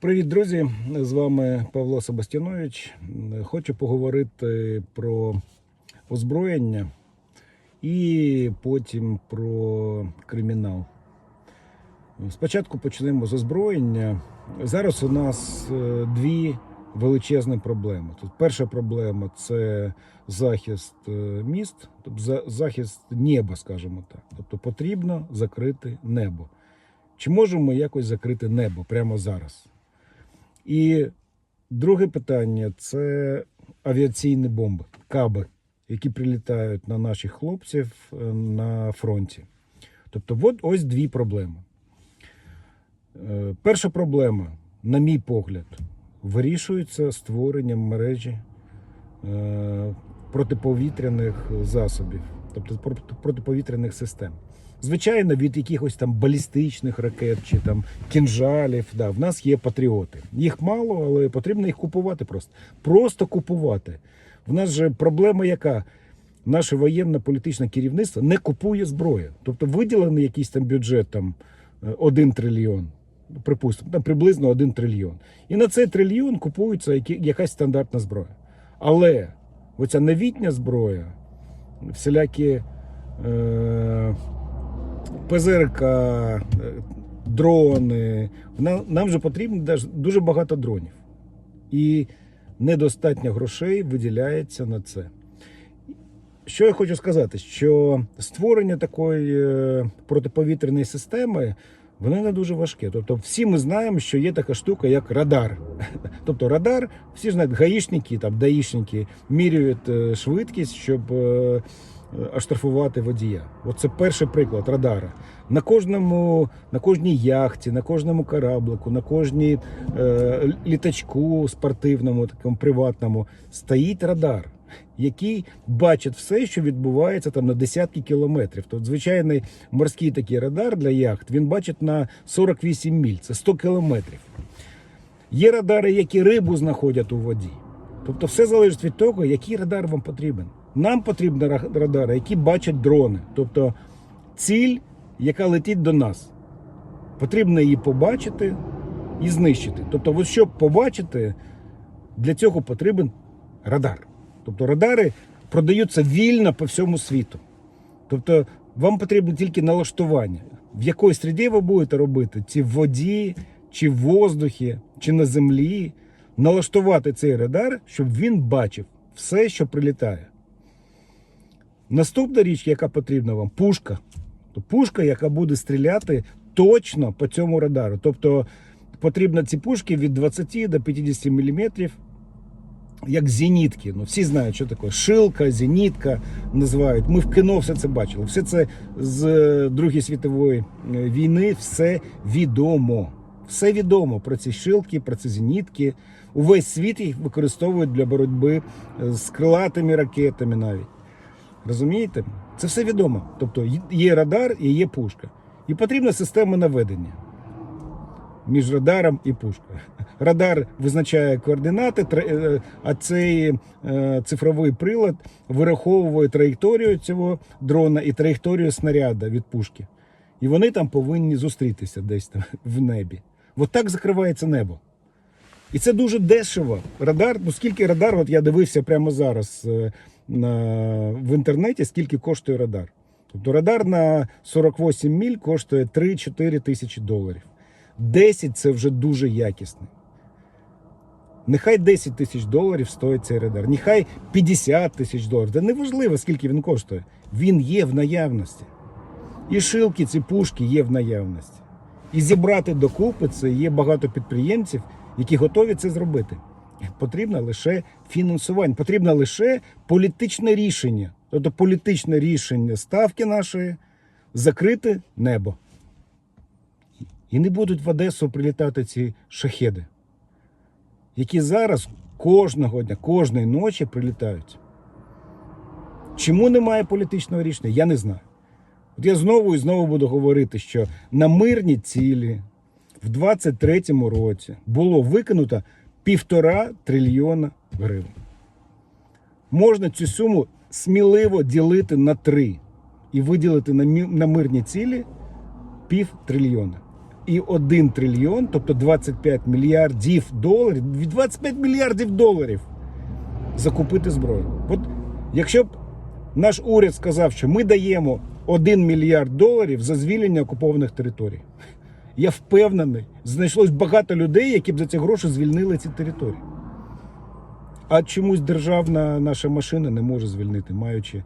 Привіт, друзі! З вами Павло Себастьянович. Хочу поговорити про озброєння і потім про кримінал. Спочатку почнемо з озброєння. Зараз у нас е, дві величезні проблеми. Тут перша проблема це захист е, міст, тобто захист неба, скажімо так. Тобто потрібно закрити небо. Чи можемо ми якось закрити небо прямо зараз? І друге питання це авіаційні бомби, каби, які прилітають на наших хлопців е, на фронті. Тобто, от ось дві проблеми. Е, Перша проблема, на мій погляд, вирішується створенням мережі е, протиповітряних засобів, тобто проти- протиповітряних систем. Звичайно, від якихось там балістичних ракет чи там кінжалів, да, в нас є патріоти. Їх мало, але потрібно їх купувати просто. Просто купувати. В нас же проблема яка? Наше воєнно-політичне керівництво не купує зброю. Тобто виділений якийсь там бюджет там 1 трильйон, ну, припустимо, там приблизно 1 трильйон. І на цей трильйон купується якась стандартна зброя. Але оця новітня зброя, всілякі е, ПЗРК, е, дрони. Нам, же потрібно дуже багато дронів. І недостатньо грошей виділяється на це. Що я хочу сказати, що створення такої е, протиповітряної системи воно не дуже важке. Тобто, всі ми знаємо, що є така штука, як радар. Тобто радар, всі знають, гаїшники, там, даїшники міряють е, швидкість, щоб оштрафувати водія. Оце перший приклад радара. На кожному, на кожній яхті, на кожному кораблику, на кожній е, літачку спортивному, такому приватному стоїть радар, який бачить все, що відбувається там на десятки кілометрів. Тобто звичайний морський такий радар для яхт він бачить на 48 міль, це 100 кілометрів. Є радари, які рибу знаходять у воді. Тобто все залежить від того, який радар вам потрібен. Нам потрібні ра- радари, які бачать дрони. Тобто ціль, яка летить до нас. Потрібно її побачити і знищити. Тобто, от щоб побачити, для цього потрібен радар. Тобто радари продаються вільно по всьому світу. Тобто вам потрібно тільки налаштування. В якій среді ви будете робити? Чи в воді, чи в воздухі, чи на землі. Налаштувати цей радар, щоб він бачив все, що прилітає. Наступна річ, яка потрібна вам, пушка. Пушка, яка буде стріляти точно по цьому радару. Тобто потрібно ці пушки від 20 до 50 мм, як зенітки. Ну, всі знають, що таке. Шилка, зенітка називають. Ми в кіно все це бачили. Все це з е, Другої світової е, війни, все відомо. Все відомо про ці шилки, про ці зенітки. Увесь світ їх використовують для боротьби е, з крилатими ракетами навіть. Розумієте? Це все відомо. Тобто є радар і є пушка. І потрібна система наведення між радаром і пушкою. Радар визначає координати, е, а цей е, цифровий прилад вираховує траєкторію цього дрона і траєкторію снаряда від пушки. І вони там повинні зустрітися десь там в небі. От так закривається небо. І це дуже дешево. Радар, ну скільки радар, от я дивився прямо зараз е, в інтернеті, скільки коштує радар. Тобто радар на 48 міль коштує 3-4 тисячі доларів. 10 це вже дуже якісний. Нехай 10 тисяч доларів стоїть цей радар, нехай 50 тисяч доларів. Та неважливо, скільки він коштує. Він є в наявності. І шилки, ці пушки є в наявності. І зібрати докупи це є багато підприємців, які готові це зробити. Потрібно лише фінансування, потрібно лише політичне рішення. Тобто політичне рішення ставки нашої закрити небо. І не будуть в Одесу прилітати ці шахеди, які зараз кожного дня, кожної ночі прилітають. Чому немає політичного рішення? Я не знаю. От я знову і знову буду говорити, що на мирні цілі в 23-му році було викинуто півтора трильйона гривень. Можна цю суму сміливо ділити на три і виділити на, мирні цілі пів трильйона. і 1 трильйон, тобто 25 мільярдів доларів, 25 мільярдів доларів закупити зброю. От якщо б наш уряд сказав, що ми даємо 1 мільярд доларів за звільнення окупованих територій, я впевнений, знайшлось багато людей, які б за ці гроші звільнили ці території. А чомусь державна наша машина не може звільнити, маючи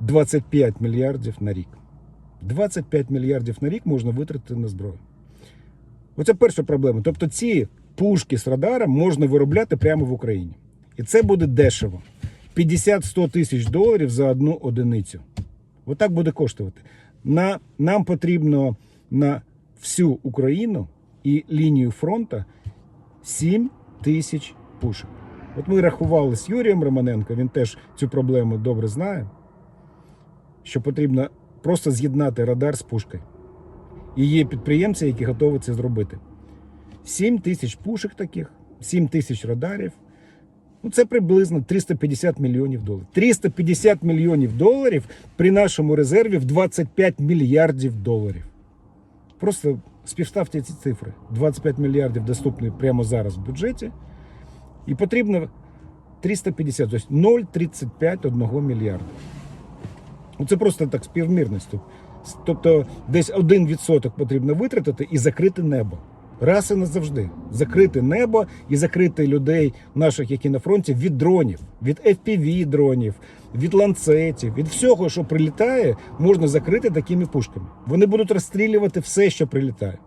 25 мільярдів на рік. 25 мільярдів на рік можна витратити на зброю. Оце перша проблема. Тобто ці пушки з радаром можна виробляти прямо в Україні. І це буде дешево. 50-100 тисяч доларів за одну одиницю. Отак буде коштувати. На, нам потрібно на всю Україну і лінію фронту 7 тисяч пушок. От ми рахували з Юрієм Романенко, він теж цю проблему добре знає, що потрібно просто з'єднати радар з пушкою. І є підприємці, які готові це зробити. 7 тисяч пушок таких, 7 тисяч радарів. Ну, це приблизно 350 мільйонів доларів. 350 мільйонів доларів при нашому резерві в 25 мільярдів доларів. Просто співставте ці цифри. 25 мільярдів доступні прямо зараз в бюджеті. І потрібно 350, тобто 0,35 одного мільярда. Ну, Це просто так співмірність. Тобто десь 1% потрібно витратити і закрити небо. Раз і назавжди. Закрити небо і закрити людей наших, які на фронті, від дронів, від FPV дронів, від ланцетів, від всього, що прилітає, можна закрити такими пушками. Вони будуть розстрілювати все, що прилітає.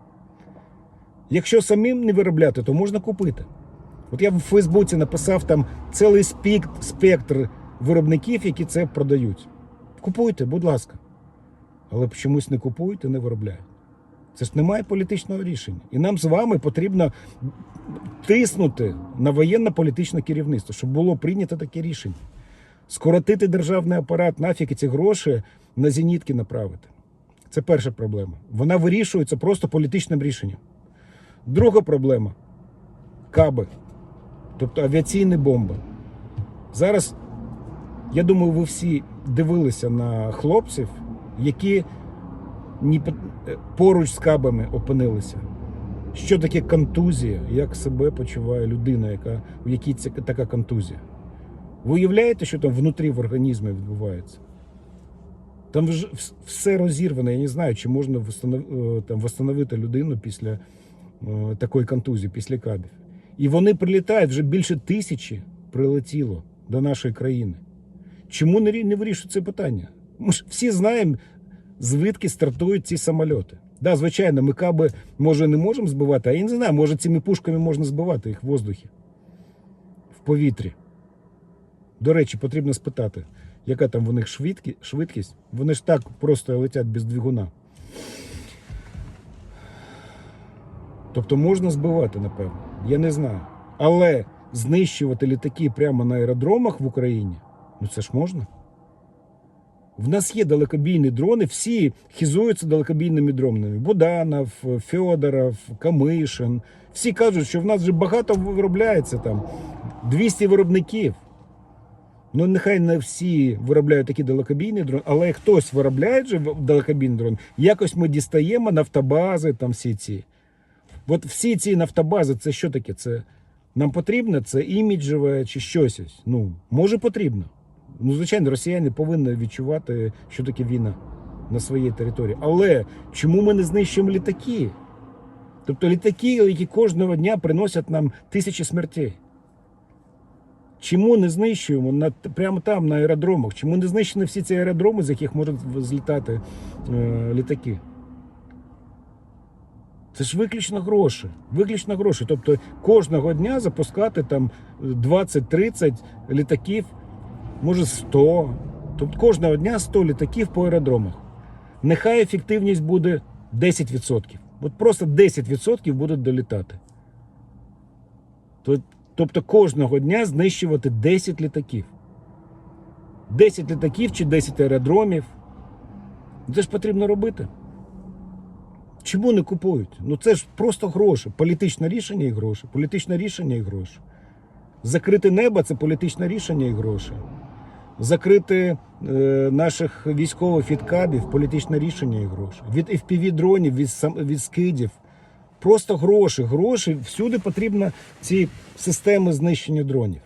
Якщо самим не виробляти, то можна купити. От я в Фейсбуці написав там цілий спік- спектр виробників, які це продають. Купуйте, будь ласка. Але чомусь не купують і не виробляють. Це ж немає політичного рішення. І нам з вами потрібно тиснути на воєнно-політичне керівництво, щоб було прийнято таке рішення. Скоротити державний апарат, нафіг ці гроші на зенітки направити. Це перша проблема. Вона вирішується просто політичним рішенням. Друга проблема каби, тобто авіаційні бомби. Зараз, я думаю, ви всі дивилися на хлопців, які ні е, поруч з кабами опинилися. Що таке контузія? Як себе почуває людина, яка, у якій це така контузія? Ви уявляєте, що там внутрі в організмі відбувається? Там вс- все розірвано. Я не знаю, чи можна е, там, восстановити людину після е, такої контузії, після кабів. І вони прилітають вже більше тисячі прилетіло до нашої країни. Чому не вирішують це питання? Ми ж всі знаємо, звідки стартують ці самольоти. Да, звичайно, ми каби може не можемо збивати, а я не знаю, може цими пушками можна збивати їх в воздухі, в повітрі. До речі, потрібно спитати, яка там в них швидкість. Вони ж так просто летять без двигуна. Тобто можна збивати, напевно. Я не знаю. Але знищувати літаки прямо на аеродромах в Україні, ну це ж можна. В нас є далекобійні дрони, всі хізуються далекобійними дронами. Буданов, Федоров, Камишин. Всі кажуть, що в нас вже багато виробляється там 200 виробників. Ну, нехай не всі виробляють такі далекобійні дрони, але хтось виробляє вже далекобійний дрон. Якось ми дістаємо нафтобази, там всі ці. От всі ці нафтобази, це що таке? Це нам потрібно? Це іміджеве чи щось? Ну, може потрібно. Ну, звичайно, росіяни повинні відчувати, що таке війна на своїй території. Але чому ми не знищуємо літаки? Тобто літаки, які кожного дня приносять нам тисячі смертей. Чому не знищуємо на, прямо там, на аеродромах? Чому не знищені всі ці аеродроми, з яких можуть злітати е, літаки? Це ж виключно гроші. Виключно гроші. Тобто кожного дня запускати там 20-30 літаків, може 100. Тобто кожного дня 100 літаків по аеродромах. Нехай ефективність буде 10%. От просто 10% будуть долітати. Тобто кожного дня знищувати 10 літаків. 10 літаків чи 10 аеродромів. Це ж потрібно робити. Чому не купують? Ну це ж просто гроші. Політичне рішення і гроші. Політичне рішення і гроші. Закрити небо це політичне рішення і гроші. Закрити е, наших військових від кабів політичне рішення і гроші. Від FPV дронів, від, від скидів Просто гроші, гроші. Всюди потрібно ці системи знищення дронів.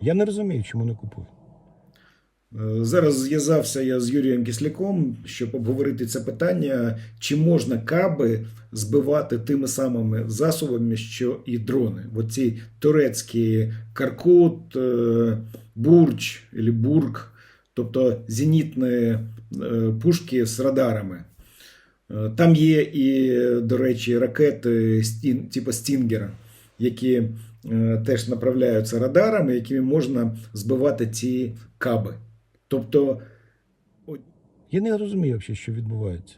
Я не розумію, чому не купують. Е, Зараз зв'язався я з Юрієм Кисляком, щоб обговорити це питання, чи можна каби збивати тими самими засобами, що і дрони. Оці турецькі Каркут, Бурч або Бург, тобто зенітні е, пушки з радарами. Е, Там є і, до речі, ракети типу Стінгера, які теж направляються радарами, якими можна збивати ці каби. Тобто, я не розумію, взагалі, що відбувається.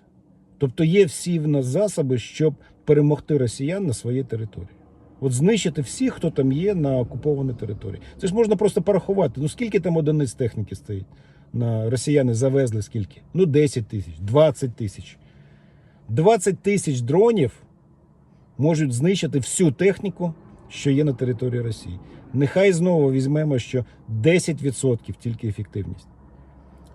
Тобто є всі в нас засоби, щоб перемогти росіян на своїй території. От знищити всіх, хто там є на окупованій території. Це ж можна просто порахувати. Ну скільки там одиниць техніки стоїть? На росіяни завезли скільки? Ну 10 тисяч, 20 тисяч. 20 тисяч дронів можуть знищити всю техніку, що є на території Росії. Нехай знову візьмемо, що 10% тільки ефективність.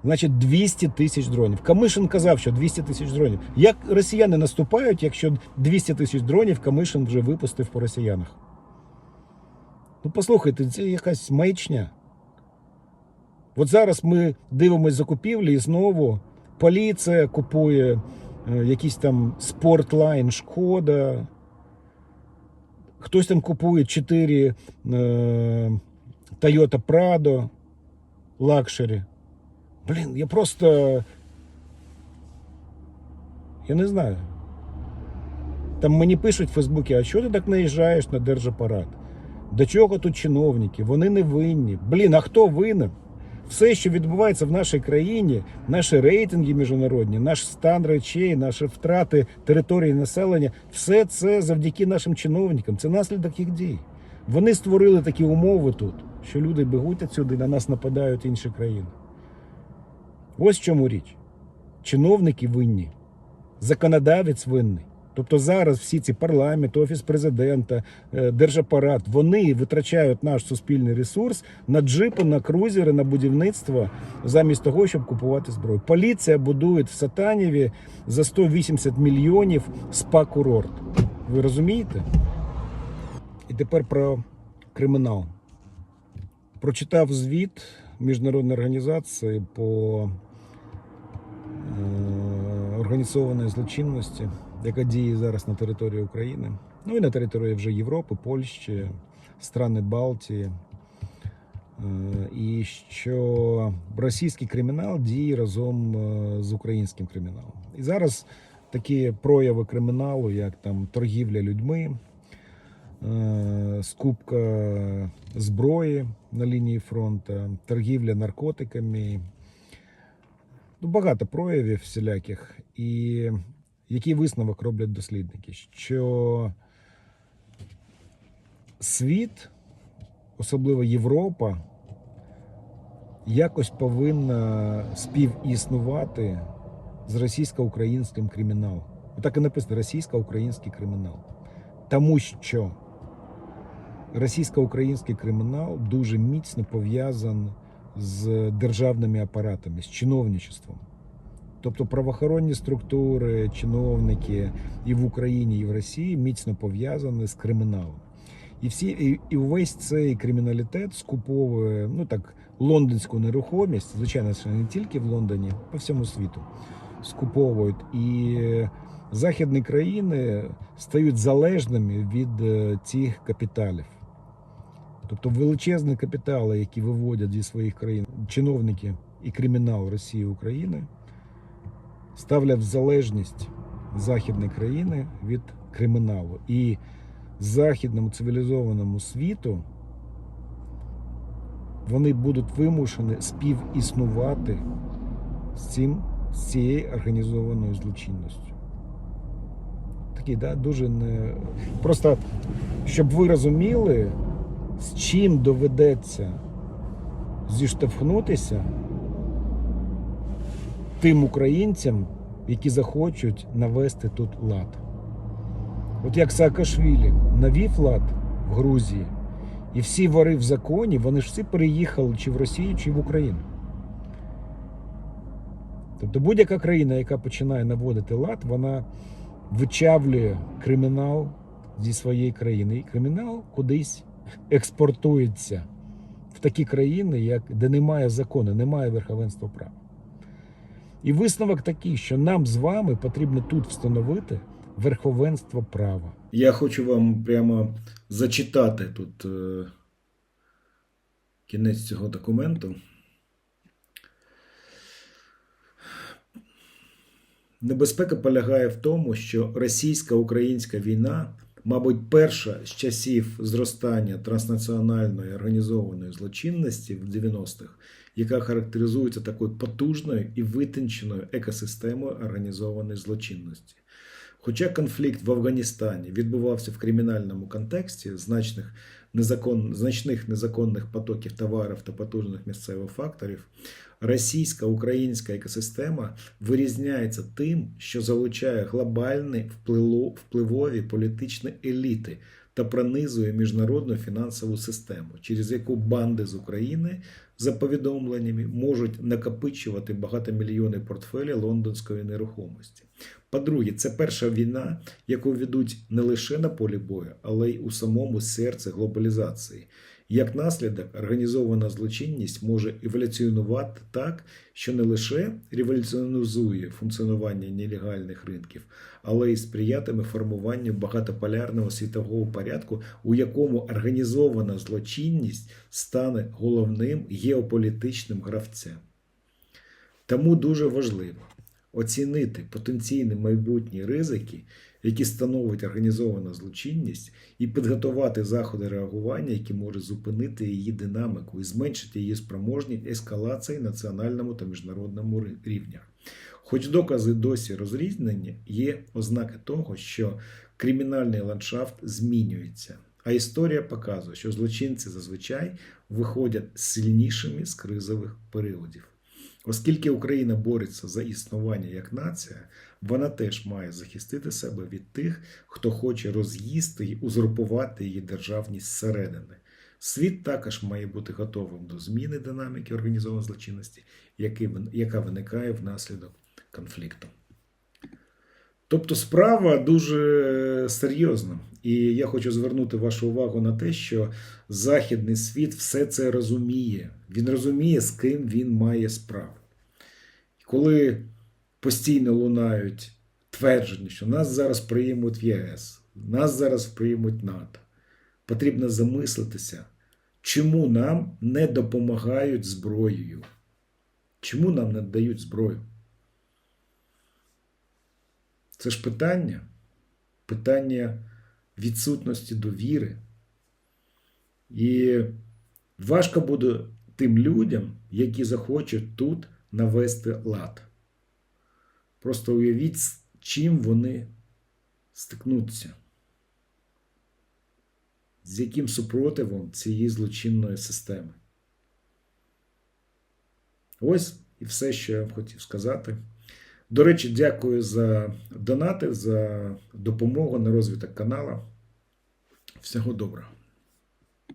Значить, 200 тисяч дронів. Камишин казав, що 200 тисяч дронів. Як росіяни наступають, якщо 200 тисяч дронів Камишин вже випустив по росіянах? Ну, послухайте, це якась маячня. От зараз ми дивимося закупівлі і знову поліція купує е, якийсь там спортлайн Шкода. Хтось там купує 4 е, Toyota Prado лакшері. Блін, я просто. Я не знаю. Там мені пишуть в Фейсбуці, а що ти так наїжджаєш на держапарат? До чого тут чиновники? Вони не винні. Блін, а хто винен? Все, що відбувається в нашій країні, наші рейтинги міжнародні, наш стан речей, наші втрати території населення, все це завдяки нашим чиновникам. Це наслідок їх дій. Вони створили такі умови тут, що люди бегуть отсюди, на нас нападають інші країни. Ось в чому річ. Чиновники винні, законодавець винний. Тобто зараз всі ці парламент, офіс президента, е, держапарат, вони витрачають наш суспільний ресурс на джипи, на крузери, на будівництво, замість того, щоб купувати зброю. Поліція будує в Сатанєві за 180 мільйонів спа-курорт. Ви розумієте? І тепер про кримінал. Прочитав звіт міжнародної організації по організованої злочинності, яка діє зараз на території України, ну і на території вже Європи, Польщі, страни Балтії. Е, І що російський кримінал діє разом е, з українським криміналом. І зараз такі прояви криміналу, як там торгівля людьми, е, скупка зброї на лінії фронту, торгівля наркотиками. Ну, багато проявів всіляких. І який висновок роблять дослідники? Що світ, особливо Європа, якось повинна співіснувати з російсько-українським криміналом. Так і написано російсько-український кримінал. Тому що російсько-український кримінал дуже міцно пов'язаний з державними апаратами, з чиновничеством. Тобто правоохоронні структури, чиновники і в Україні, і в Росії міцно пов'язані з криміналом. І всі, і, і увесь цей криміналітет скуповує ну так, лондонську нерухомість, звичайно, що не тільки в Лондоні, по всьому світу скуповують. І західні країни стають залежними від е, цих капіталів. Тобто величезні капітали, які виводять зі своїх країн чиновники і кримінал Росії України, ставлять в залежність західні країни від криміналу. І західному цивілізованому світу вони будуть вимушені співіснувати з цим, з цією організованою злочинністю. Такий, да, дуже не. Просто щоб ви розуміли, з чим доведеться зіштовхнутися тим українцям, які захочуть навести тут лад. От як Саакашвілі навів лад в Грузії, і всі вори в законі, вони ж всі переїхали чи в Росію, чи в Україну. Тобто будь-яка країна, яка починає наводити лад, вона вичавлює кримінал зі своєї країни. І кримінал кудись експортується в такі країни, як, де немає закону, немає верховенства права. І висновок такий, що нам з вами потрібно тут встановити верховенство права. Я хочу вам прямо зачитати тут е, кінець цього документу. Небезпека полягає в тому, що російсько-українська війна, мабуть, перша з часів зростання транснаціональної організованої злочинності в 90-х, яка характеризується такою потужною і витонченою екосистемою організованої злочинності. Хоча конфлікт в Афганістані відбувався в кримінальному контексті значних, незакон... значних незаконних потоків товарів та потужних місцевих факторів, російська українська екосистема вирізняється тим, що залучає глобальні впливові політичні еліти та пронизує міжнародну фінансову систему, через яку банди з України за повідомленнями можуть накопичувати багатомільйонні портфелі лондонської нерухомості. По-друге, це перша війна, яку ведуть не лише на полі бою, але й у самому серці глобалізації. Як наслідок, організована злочинність може еволюціонувати так, що не лише революціонізує функціонування нелегальних ринків, але й сприятиме формуванню багатополярного світового порядку, у якому організована злочинність стане головним геополітичним гравцем. Тому дуже важливо оцінити потенційні майбутні ризики, які становить організована злочинність, і підготувати заходи реагування, які можуть зупинити її динаміку і зменшити її спроможність ескалації національному та міжнародному рівнях. Хоч докази досі розрізнені, є ознаки того, що кримінальний ландшафт змінюється. А історія показує, що злочинці зазвичай виходять сильнішими з кризових періодів. Оскільки Україна бореться за існування як нація, вона теж має захистити себе від тих, хто хоче роз'їсти і узурпувати її державність зсередини. Світ також має бути готовим до зміни динаміки організованої злочинності, яка виникає внаслідок конфлікту. Тобто справа дуже серйозна. І я хочу звернути вашу увагу на те, що Західний світ все це розуміє. Він розуміє, з ким він має справу. Коли постійно лунають твердження, що нас зараз приймуть в ЄС, нас зараз приймуть НАТО, потрібно замислитися, чому нам не допомагають зброєю. Чому нам не дають зброю? Це ж питання, питання відсутності довіри. І важко буде тим людям, які захочуть тут навести лад. Просто уявіть, з чим вони стикнуться, з яким супротивом цієї злочинної системи. Ось і все, що я вам хотів сказати. До речі, дякую за донати, за допомогу на розвиток каналу. Всього доброго.